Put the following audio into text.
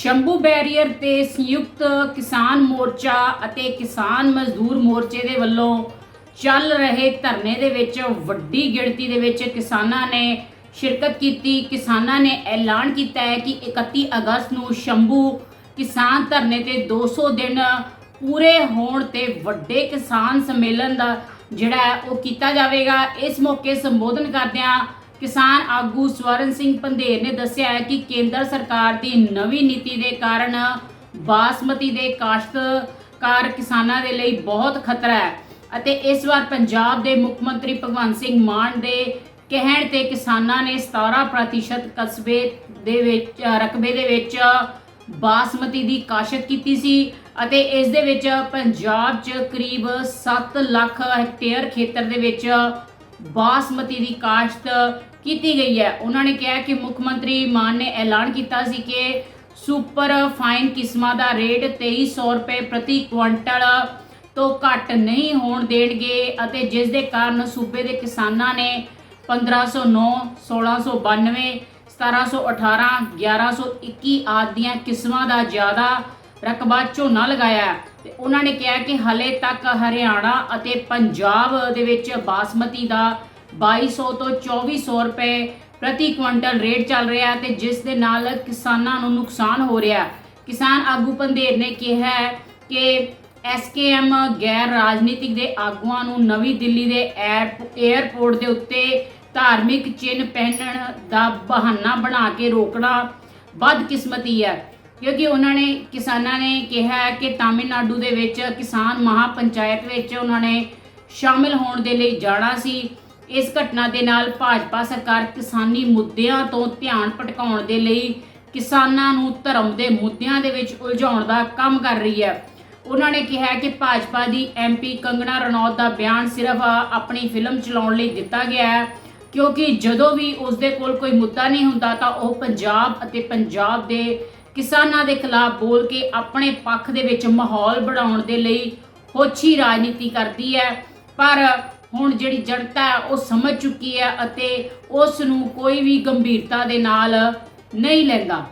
Shambhu barrier ਤੇ ਸੰਯੁਕਤ ਕਿਸਾਨ ਮੋਰਚਾ ਅਤੇ ਕਿਸਾਨ ਮਜ਼ਦੂਰ ਮੋਰਚੇ ਦੇ ਵੱਲੋਂ ਚੱਲ ਰਹੇ ਧਰਨੇ ਦੇ ਵਿੱਚ ਵੱਡੀ ਗਿਣਤੀ ਦੇ ਵਿੱਚ ਕਿਸਾਨਾਂ ਨੇ ਸ਼ਿਰਕਤ ਕੀਤੀ। ਕਿਸਾਨਾਂ ਨੇ ਐਲਾਨ ਕੀਤਾ ਹੈ ਕਿ 31 ਅਗਸਤ ਨੂੰ ਸ਼ੰਭੂ ਕਿਸਾਨ ਧਰਨੇ ਤੇ 200 ਦਿਨ ਪੂਰੇ ਹੋਣ ਤੇ ਵੱਡੇ ਕਿਸਾਨ ਸੰਮੇਲਨ ਦਾ ਜਿਹੜਾ ਉਹ ਕੀਤਾ ਜਾਵੇਗਾ। ਇਸ ਮੌਕੇ ਸੰਬੋਧਨ ਕਰਦਿਆਂ ਕਿਸਾਨ ਆਗੂ ਸਵਰਨ ਸਿੰਘ ਪੰਧੇਰ ਨੇ ਦੱਸਿਆ ਹੈ ਕਿ ਕੇਂਦਰ ਸਰਕਾਰ ਦੀ ਨਵੀਂ ਨੀਤੀ ਦੇ ਕਾਰਨ ਬਾਸਮਤੀ ਦੇ ਕਾਸ਼ਤਕਾਰ ਕਿਸਾਨਾਂ ਦੇ ਲਈ ਬਹੁਤ ਖਤਰਾ ਹੈ ਅਤੇ ਇਸ ਵਾਰ ਪੰਜਾਬ ਦੇ ਮੁੱਖ ਮੰਤਰੀ ਭਗਵੰਤ ਸਿੰਘ ਮਾਨ ਦੇ ਕਹਿਣ ਤੇ ਕਿਸਾਨਾਂ ਨੇ 17% ਕਸਬੇ ਦੇ ਵਿੱਚ ਰਕਬੇ ਦੇ ਵਿੱਚ ਬਾਸਮਤੀ ਦੀ ਕਾਸ਼ਤ ਕੀਤੀ ਸੀ ਅਤੇ ਇਸ ਦੇ ਵਿੱਚ ਪੰਜਾਬ 'ਚ ਕਰੀਬ 7 ਲੱਖ ਹੈਕਟੇਅਰ ਖੇਤਰ ਦੇ ਵਿੱਚ ਬਾਸਮਤੀ ਦੀ ਕਾਸ਼ਤ ਕੀਤੀ ਗਈ ਹੈ। ਉਹਨਾਂ ਨੇ ਕਿਹਾ ਕਿ ਮੁੱਖ ਮੰਤਰੀ ਮਾਨ ਨੇ ਐਲਾਨ ਕੀਤਾ ਸੀ ਕਿ ਸੁਪਰ ਫਾਈਨ ਕਿਸਮਾਂ ਦਾ ਰੇਟ 2300 ਰੁਪਏ ਪ੍ਰਤੀ ਕੁਇੰਟਲ ਤੋਂ ਘੱਟ ਨਹੀਂ ਹੋਣ ਦੇਣਗੇ ਅਤੇ ਜਿਸ ਦੇ ਕਾਰਨ ਸੂਬੇ ਦੇ ਕਿਸਾਨਾਂ ਨੇ 1509 1692 1718 1121 ਆਦਿ ਦੀਆਂ ਕਿਸਮਾਂ ਦਾ ਜ਼ਿਆਦਾ ਰਕਬਾ ਝੋਨਾ ਲਗਾਇਆ ਹੈ ਤੇ ਉਹਨਾਂ ਨੇ ਕਿਹਾ ਕਿ ਹਲੇ ਤੱਕ ਹਰਿਆਣਾ ਅਤੇ ਪੰਜਾਬ ਦੇ ਵਿੱਚ ਬਾਸਮਤੀ ਦਾ 2200 ਤੋਂ 2400 ਰੁਪਏ ਪ੍ਰਤੀ ਕੁਇੰਟਲ ਰੇਟ ਚੱਲ ਰਿਹਾ ਹੈ ਤੇ ਜਿਸ ਦੇ ਨਾਲ ਕਿਸਾਨਾਂ ਨੂੰ ਨੁਕਸਾਨ ਹੋ ਰਿਹਾ ਕਿਸਾਨ ਆਗੂ ਪੰਧੇਰ ਨੇ ਕਿਹਾ ਹੈ ਕਿ ਐਸਕੇਐਮ ਗੈਰ ਰਾਜਨੀਤਿਕ ਦੇ ਆਗੂਆਂ ਨੂੰ ਨਵੀਂ ਦਿੱਲੀ ਦੇ 에ਅਰ- 에ਅਰਪੋਰਟ ਦੇ ਉੱਤੇ ਧਾਰਮਿਕ ਚਿੰਨ੍ਹ ਪਹਿਨਣ ਦਾ ਬਹਾਨਾ ਬਣਾ ਕੇ ਰੋਕਣਾ ਬਦਕਿਸਮਤੀ ਹੈ। ਕਿਉਂਕਿ ਉਹਨਾਂ ਨੇ ਕਿਸਾਨਾਂ ਨੇ ਕਿਹਾ ਕਿ ਤਾਮਿਲਨਾਡੂ ਦੇ ਵਿੱਚ ਕਿਸਾਨ ਮਹਾਪੰਚਾਇਤ ਵਿੱਚ ਉਹਨਾਂ ਨੇ ਸ਼ਾਮਿਲ ਹੋਣ ਦੇ ਲਈ ਜਾਣਾ ਸੀ। ਇਸ ਘਟਨਾ ਦੇ ਨਾਲ ਭਾਜਪਾ ਸਰਕਾਰ ਕਿਸਾਨੀ ਮੁੱਦਿਆਂ ਤੋਂ ਧਿਆਨ ਭਟਕਾਉਣ ਦੇ ਲਈ ਕਿਸਾਨਾਂ ਨੂੰ ਧਰਮ ਦੇ ਮੁੱਦਿਆਂ ਦੇ ਵਿੱਚ ਉਲਝਾਉਣ ਦਾ ਕੰਮ ਕਰ ਰਹੀ ਹੈ। ਉਹਨਾਂ ਨੇ ਕਿਹਾ ਕਿ ਭਾਜਪਾ ਦੀ ਐਮਪੀ ਕੰਗਣਾ ਰਣੌਤ ਦਾ ਬਿਆਨ ਸਿਰਫ ਆਪਣੀ ਫਿਲਮ ਚਲਾਉਣ ਲਈ ਦਿੱਤਾ ਗਿਆ ਹੈ, ਕਿਉਂਕਿ ਜਦੋਂ ਵੀ ਉਸ ਦੇ ਕੋਲ ਕੋਈ ਮੁੱਦਾ ਨਹੀਂ ਹੁੰਦਾ ਤਾਂ ਉਹ ਪੰਜਾਬ ਅਤੇ ਪੰਜਾਬ ਦੇ ਕਿਸਾਨਾਂ ਦੇ ਖਿਲਾਫ ਬੋਲ ਕੇ ਆਪਣੇ ਪੱਖ ਦੇ ਵਿੱਚ ਮਾਹੌਲ ਬਣਾਉਣ ਦੇ ਲਈ ਹੋਛੀ ਰਾਜਨੀਤੀ ਕਰਦੀ ਹੈ। ਪਰ ਹੁਣ ਜਿਹੜੀ ਜਨਤਾ ਹੈ, ਉਹ ਸਮਝ ਚੁੱਕੀ ਹੈ ਅਤੇ ਉਸ ਨੂੰ ਕੋਈ ਵੀ ਗੰਭੀਰਤਾ ਦੇ ਨਾਲ ਨਹੀਂ ਲੈਂਦਾ।